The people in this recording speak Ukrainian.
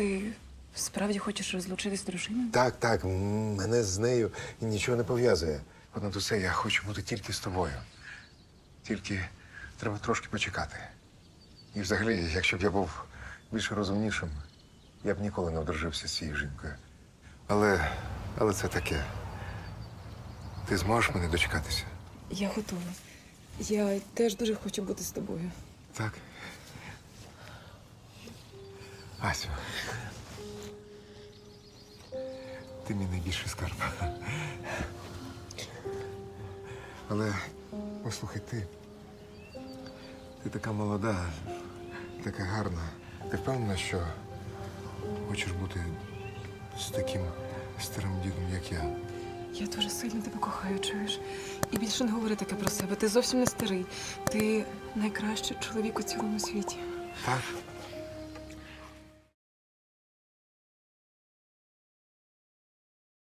Ти справді хочеш розлучитись з дружиною? Так, так, мене з нею нічого не пов'язує. От над усе я хочу бути тільки з тобою. Тільки треба трошки почекати. І взагалі, якщо б я був більш розумнішим, я б ніколи не одружився з цією жінкою. Але, але це таке. Ти зможеш мене дочекатися? Я готова. Я теж дуже хочу бути з тобою. Так. Асю. Ти мій найбільший скарб. Але послухай, ти. Ти така молода, така гарна. Ти впевнена, що хочеш бути з таким старим дідом, як я? Я дуже сильно тебе кохаю, чуєш? І більше не говори таке про себе. Ти зовсім не старий. Ти найкращий чоловік у цілому світі. Так?